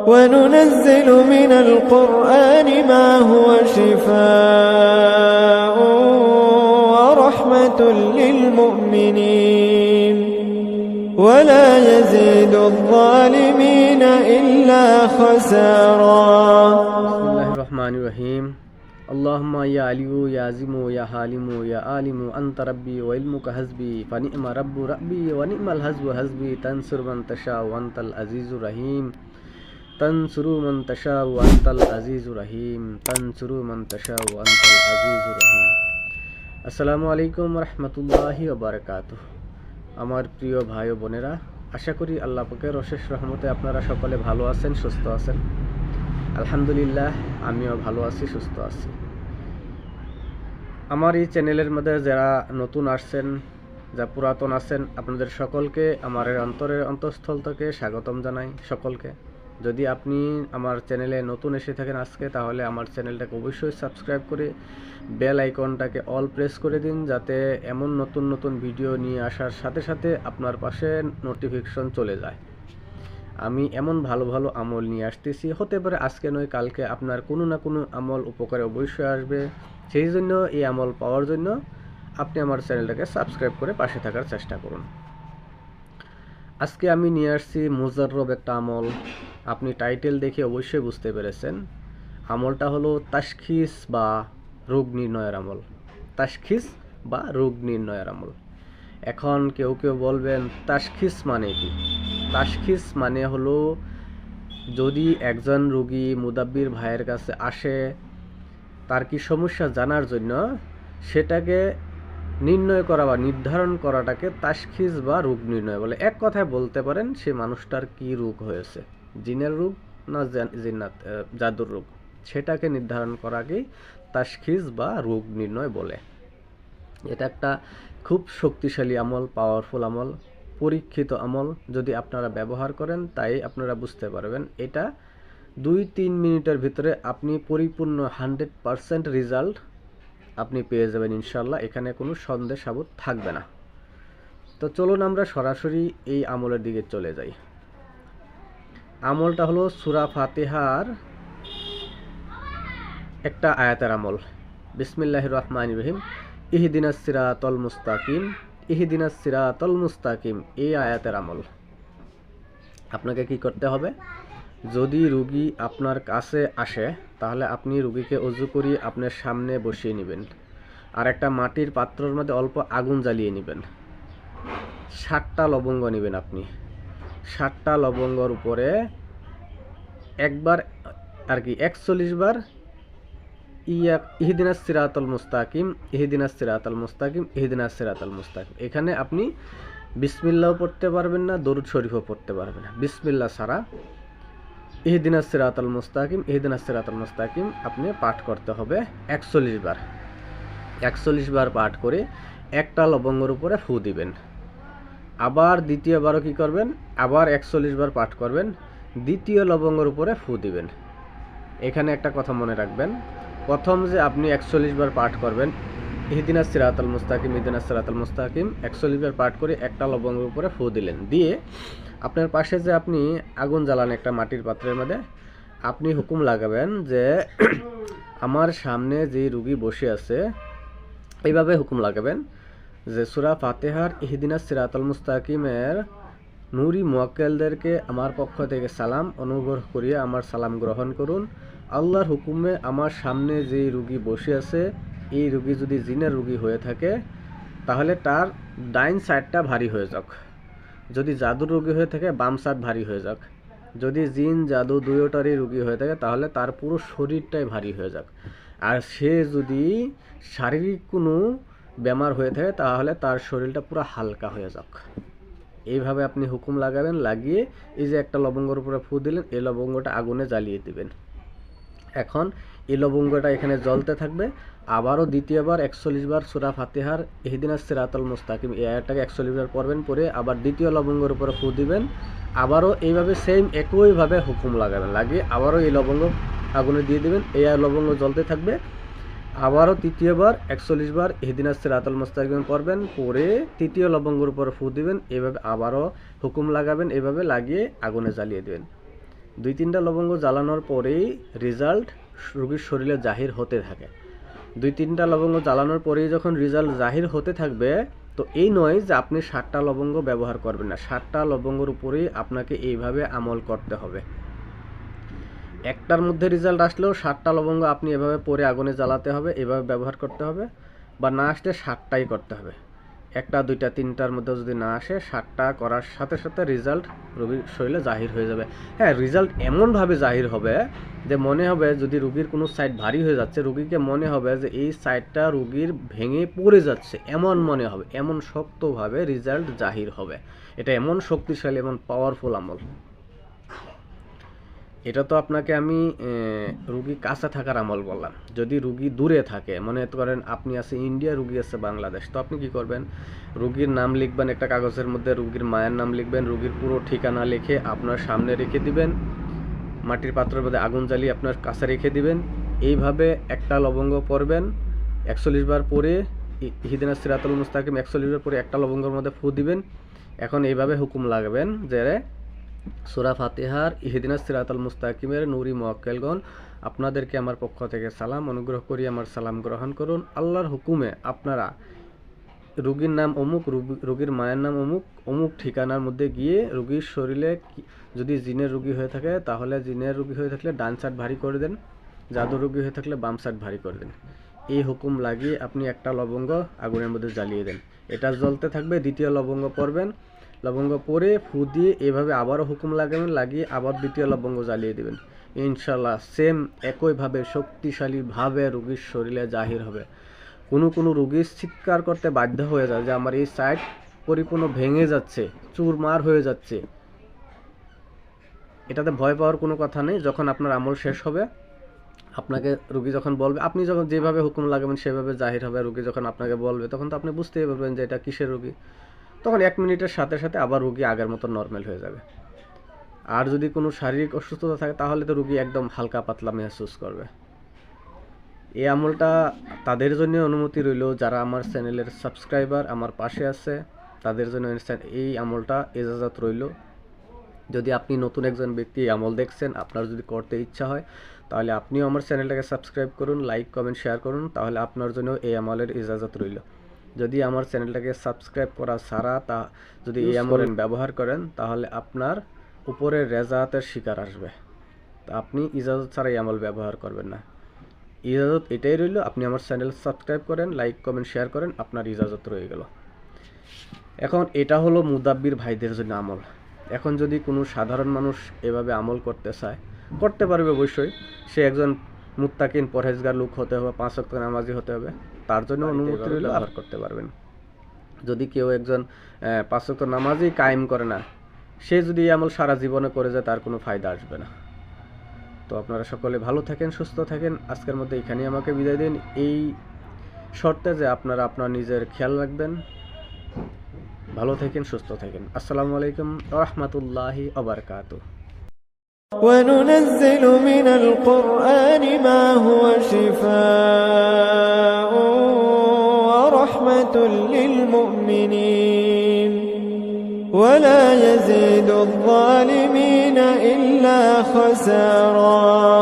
وننزل من القرآن ما هو شفاء ورحمة للمؤمنين. ولا يزيد الظالمين إلا خسارا. بسم الله الرحمن الرحيم. اللهم يا علي يا عزيم يا حالم يا عالم. أنت ربي وعلمك حسبي. فنعم رب ربي ونعم الحسب حسبي. تنصر من تشاء وأنت العزيز الرحيم. তনসুরু মান তাশা আজিজুর রহিম, তনসুরু মান তাশা আজিজুর রহিম। আসসালামু আলাইকুম রহমতুল্লাহি ওবারকাত আমার প্রিয় ভাই ও বোনেরা, আশা করি আল্লাহ পাকের অশেষ রহমতে আপনারা সকলে ভালো আছেন, সুস্থ আছেন। আলহামদুলিল্লাহ, আমিও ভালো আছি, সুস্থ আছি। আমার এই চ্যানেলের মধ্যে যারা নতুন আসছেন যা পুরাতন আছেন, আপনাদের সকলকে আমার অন্তরের অন্তঃস্থল থেকে স্বাগতম জানাই সকলকে। যদি আপনি আমার চ্যানেলে নতুন এসে থাকেন আজকে, তাহলে আমার চ্যানেলটাকে অবশ্যই সাবস্ক্রাইব করে বেল আইকনটাকে অল প্রেস করে দিন, যাতে এমন নতুন নতুন ভিডিও নিয়ে আসার সাথে সাথে আপনার পাশে নোটিফিকেশন চলে যায়। আমি এমন ভালো ভালো আমল নিয়ে আসতেছি, হতে পারে আজকে নয়, কালকে আপনার কোনো না কোনো আমল উপকারে অবশ্যই আসবে। সেই জন্য এই আমল পাওয়ার জন্য আপনি আমার চ্যানেলটাকে সাবস্ক্রাইব করে পাশে থাকার চেষ্টা করুন। আজকে আমি নিয়ে আসছি মুজাররব একটা আমল। আপনি টাইটেল দেখে অবশ্যই বুঝতে পেরেছেন। আমলটা হলো তাসখিস বা রোগ নির্ণয়ের আমল। তাসখিস বা রোগ নির্ণয়ের আমল। এখন কেউ কেউ বলবেন তাসখিস মানে কি? তাসখিস মানে হলো যদি একজন রোগী মুদাব্বির ভাইয়ের কাছে আসে, তার কি সমস্যা জানার জন্য সেটাকে নির্ণয় করা বা নির্ধারণ করাটাকে তাশখিস বা রোগ নির্ণয় বলে। এক কথায় বলতে পারেন, সে মানুষটার কি রোগ হয়েছে? জিনের রোগ না জান- জিন্নাত জাদুর রোগ? সেটাকে নির্ধারণ করাকেই তাশখিস বা রোগ নির্ণয় বলে। এটা একটা খুব শক্তিশালী আমল পাওয়ারফুল আমল, পরীক্ষিত আমল। যদি আপনারা ব্যবহার করেন, তাই আপনারা বুঝতে পারবেন। এটা দুই তিন মিনিটের ভিতরে আপনি পরিপূর্ণ হান্ড্রেড পারসেন্ট রেজাল্ট আপনি পেয়ে যাবেন ইনশাল্লাহ এখানে কোনো সন্দেহ সাবুত থাকবে না। তো চলুন আমরা সরাসরি এই আমলের দিকে চলে যাই। আমলটা হলো সুরা ফাতেহার একটা আয়াতের আমল। বিসমিল্লাহ রহমান রহিম। ইহিদিনাস সিরাতল মুস্তাকিম। ইহিদিনাস সিরাতল মুস্তাকিম। এই আয়াতের আমল। আপনাকে কি করতে হবে? যদি রুগী আপনার কাছে আসে তাহলে আপনি রুগীকে অজু করিয়ে আপনার সামনে বসিয়ে নেবেন। আর একটা মাটির পাত্রর মধ্যে অল্প আগুন জ্বালিয়ে নেবেন। ষাটটা লবঙ্গ নেবেন আপনি। ষাটটা লবঙ্গর উপরে একবার আর কি একচল্লিশ বার ইয়া ইহিদিনাস সিরাতাল মুস্তাকিম ইহিদিনাস সিরাতাল মুস্তাকিম ইহিদিনাস সিরাতাল মুস্তাকিম। এখানে আপনি বিসমিল্লাও পড়তে পারবেন না, দরুদ শরীফও পড়তে পারবেন না। বিসমিল্লা ছাড়া ইহিদিনাস সিরাতাল মুস্তাকিম ইহিদিনাস সিরাতাল মুস্তাকিম আপনি পাঠ করতে হবে একচল্লিশ বার। একচল্লিশ বার পাঠ করে একটা লবঙ্গর উপরে ফু দিবেন। আবার দ্বিতীয়বারও কি করবেন? আবার একচল্লিশ বার পাঠ করবেন, দ্বিতীয় লবঙ্গের উপরে ফু দিবেন। এখানে একটা কথা মনে রাখবেন। প্রথম যে আপনি একচল্লিশ বার পাঠ করবেন ইহদিনাস সিরাতাল মুস্তাকিম ইহদিনাস সিরাতাল মুস্তাকিম একচল্লিশ বার পাঠ করে একটা লবঙ্গের উপরে ফু দিলেন। দিয়ে আপনার পাশে যে আপনি আগুন জ্বালান একটা মাটির পাত্রের মধ্যে, আপনি হুকুম লাগাবেন যে আমার সামনে যে রুগী বসে আছে, এইভাবে হুকুম লাগাবেন যে সুরা ফাতেহার ইহদিনাস সিরাতাল মুস্তাকিমের নুরি মোয়াক্কেলদেরকে আমার পক্ষ থেকে সালাম, অনুগ্রহ করিয়া আমার সালাম গ্রহণ করুন। আল্লাহর হুকুমে আমার সামনে যে রুগী বসে আছে এই রুগী যদি জিনের রুগী হয়ে থাকে, তাহলে তার ডাইন সাইডটা ভারী হয়ে যাক। যদি জাদুর রুগী হয়ে থাকে, বাম সাইড ভারী হয়ে যাক। যদি জিন, জাদু দুয়োটারই রুগী হয়ে থাকে, তাহলে তার পুরো শরীরটাই ভারী হয়ে যাক। আর সে যদি শারীরিক কোনো বেমার হয়ে থাকে, তাহলে তার শরীরটা পুরো হালকা হয়ে যাক। এইভাবে আপনি হুকুম লাগাবেন, লাগিয়ে এই যে একটা লবঙ্গর উপরে ফু দিলেন, এই লবঙ্গটা আগুনে জ্বালিয়ে দিবেন। এখন এই লবঙ্গটা এখানে জ্বলতে থাকবে আবারও দ্বিতীয়বার একচল্লিশ বার সুরা ফাতেহার এহদিনাস সিরাতল মুস্তাকিম। এই আয়াতটাকে একচল্লিশ বার পড়বেন পরে আবার দ্বিতীয় লবঙ্গের উপরে ফু দিবেন। আবারও এইভাবে সেম একইভাবে হুকুম লাগাবেন, লাগিয়ে আবারও এই লবঙ্গ আগুনে দিয়ে দিবেন। এই লবঙ্গ জ্বলতে থাকবে। আবারও তৃতীয়বার একচল্লিশ বার ইহদিনাস সিরাতুল মুস্তাকিম পড়বেন পরে তৃতীয় লবঙ্গের উপর ফু দিবেন। এভাবে আবারও হুকুম লাগাবেন এভাবে লাগিয়ে আগুনে জ্বালিয়ে দেবেন। দুই তিনটা লবঙ্গ জ্বালানোর পরেই রেজাল্ট রোগীর শরীরে জাহির হতে থাকে। দুই তিনটা লবঙ্গ জ্বালানোর পরেই যখন রেজাল্ট জাহির হতে থাকবে, তো এই নয় যে আপনি ষাটটা লবঙ্গ ব্যবহার করবেন না। ষাটটা লবঙ্গর উপরেই আপনাকে এইভাবে আমল করতে হবে। একটার মধ্যে রেজাল্ট আসলেও ষাটটা লবঙ্গ আপনি এভাবে পরে আগুনে জ্বালাতে হবে, এভাবে ব্যবহার করতে হবে বা না আসলে ষাটটাই করতে হবে। একটা, দুইটা, তিনটার মধ্যে যদি না আসে ষাটটা করার সাথে সাথে রেজাল্ট রোগীর শরীরে জাহির হয়ে যাবে। হ্যাঁ রেজাল্ট এমনভাবে জাহির হবে যে মনে হবে যদি রুগীর কোনো সাইড ভারী হয়ে যাচ্ছে, রুগীকে মনে হবে যে এই সাইডটা রুগীর ভেঙে পড়ে যাচ্ছে। এমন মনে হবে, এমন শক্তভাবে রেজাল্ট জাহির হবে। এটা এমন শক্তিশালী এমন পাওয়ারফুল আমল। এটা তো আপনাকে আমি রুগী কাছে থাকার আমল বললাম। যদি রুগী দূরে থাকে, মনে করেন আপনি আছে ইন্ডিয়া রুগী আছে বাংলাদেশ তো আপনি কি করবেন? রুগীর নাম লিখবেন একটা কাগজের মধ্যে, রুগীর মায়ের নাম লিখবেন, রুগীর পুরো ঠিকানা লিখে আপনার সামনে রেখে দিবেন। মাটির পাত্রের মধ্যে আগুন জ্বালিয়ে আপনার কাছে রেখে দিবেন। এইভাবে একটা লবঙ্গ পরবেন। একচল্লিশ বার পরে ইহিদিনা সিরাতুল মুস্তাকিম একচল্লিশ বার পরে একটা লবঙ্গের মধ্যে ফু দিবেন। এখন এইভাবে হুকুম লাগবেন যে সুরা ফাতেহার ইহিদিনা সিরাতাল মুস্তাকিমের নুরি মোয়াক্কেলগণ আপনাদেরকে আমার পক্ষ থেকে সালাম, অনুগ্রহ করি আমার সালাম গ্রহণ করুন। আল্লাহর হুকুমে আপনারা রুগীর নাম অমুক, রুগী- রুগীর মায়ের নাম অমুক অমুক ঠিকানার মধ্যে গিয়ে রুগীর শরীরে যদি জিনের রুগী হয়ে থাকে, তাহলে জিনের রুগী হয়ে থাকলে ডান সাইড ভারী করে দেন জাদু রুগী হয়ে থাকলে বাম সাইড ভারী করে দেন। এই হুকুম লাগিয়ে আপনি একটা লবঙ্গ আগুনের মধ্যে জ্বালিয়ে দেন। এটা জ্বলতে থাকবে, দ্বিতীয় লবঙ্গ পরবেন লবঙ্গ পরে ফু দিয়ে এভাবে আবারও হুকুম লাগাবেন, লাগিয়ে আবার দ্বিতীয় লবঙ্গ জ্বালিয়ে দেবেন। ইনশাল্লাহ সেম একইভাবে শক্তিশালীভাবে রুগীর শরীরে জাহির হবে। কোনো কোনো রুগী চিৎকার করতে বাধ্য হয়ে যায় যে, আমার এই সাইড পরিপূর্ণ ভেঙে যাচ্ছে, চুরমার হয়ে যাচ্ছে। এটাতে ভয় পাওয়ার কোনো কথা নেই, যখন আপনার আমল শেষ হবে, আপনাকে রুগী যখন বলবে, আপনি যখন যেভাবে হুকুম লাগাবেন সেভাবে জাহির হবে, রুগী যখন আপনাকে বলবে, তখন তো আপনি বুঝতেই পারবেন যে এটা কিসের রুগী। তখন এক মিনিটের সাথে সাথে আবার রুগী আগের মতো নর্মাল হয়ে যাবে। আর যদি কোনো শারীরিক অসুস্থতা থাকে, তাহলে তো রুগী একদম হালকা পাতলা মেহসুস করবে। এই আমলটা তাদের জন্য অনুমতি রইল, যারা আমার চ্যানেলের সাবস্ক্রাইবার আমার পাশে আছে, তাদের জন্য এই আমলটা এজাজাত রইল। যদি আপনি নতুন একজন ব্যক্তি আমল দেখছেন আপনার যদি করতে ইচ্ছা হয় তাহলে আপনিও আমার চ্যানেলটাকে সাবস্ক্রাইব করুন লাইক কমেন্ট শেয়ার করুন তাহলে আপনার জন্য এই আমলের ইজাজত রইল। যদি আমার চ্যানেলটাকে সাবস্ক্রাইব করা ছাড়া তা যদি এই আমলের ব্যবহার করেন তাহলে আপনার উপরে রেজাতের শিকার আসবে। তা আপনি ইজাজত ছাড়া এই আমল ব্যবহার করবেন না। ইজাজত এটাই রইল আপনি আমার চ্যানেল সাবস্ক্রাইব করেন লাইক কমেন্ট শেয়ার করেন আপনার ইজাজত রয়ে গেল। এখন এটা হলো মুদাব্বির ভাইদের জন্য আমল। এখন যদি কোনো সাধারণ মানুষ এভাবে আমল করতে চায় করতে পারবে অবশ্যই। সে একজন মুত্তাকিন পরহেজগার লোক হতে হবে পাঁচ ওয়াক্ত নামাজি হতে হবে। তার জন্য অনুমতি রইল ব্যবহার করতে পারবেন। যদি কেউ একজন পাঁচ ওয়াক্ত নামাজই কায়েম করে না সে যদি আমল সারা জীবনে করে যায় তার কোনো ফায়দা আসবে না। তো আপনারা সকলে ভালো থাকেন সুস্থ থাকেন। আজকের মধ্যে এখানেই আমাকে বিদায় দিন। এই শর্তে যে আপনারা আপনার নিজের খেয়াল রাখবেন। ভালো থাকেন সুস্থ থাকেন আসসালামু আলাইকুম রহমতুল্লাহি আবরকাতু وننزل من القرآن ما هو شفاء ورحمة للمؤمنين ولا يزيد الظالمين إلا خسارا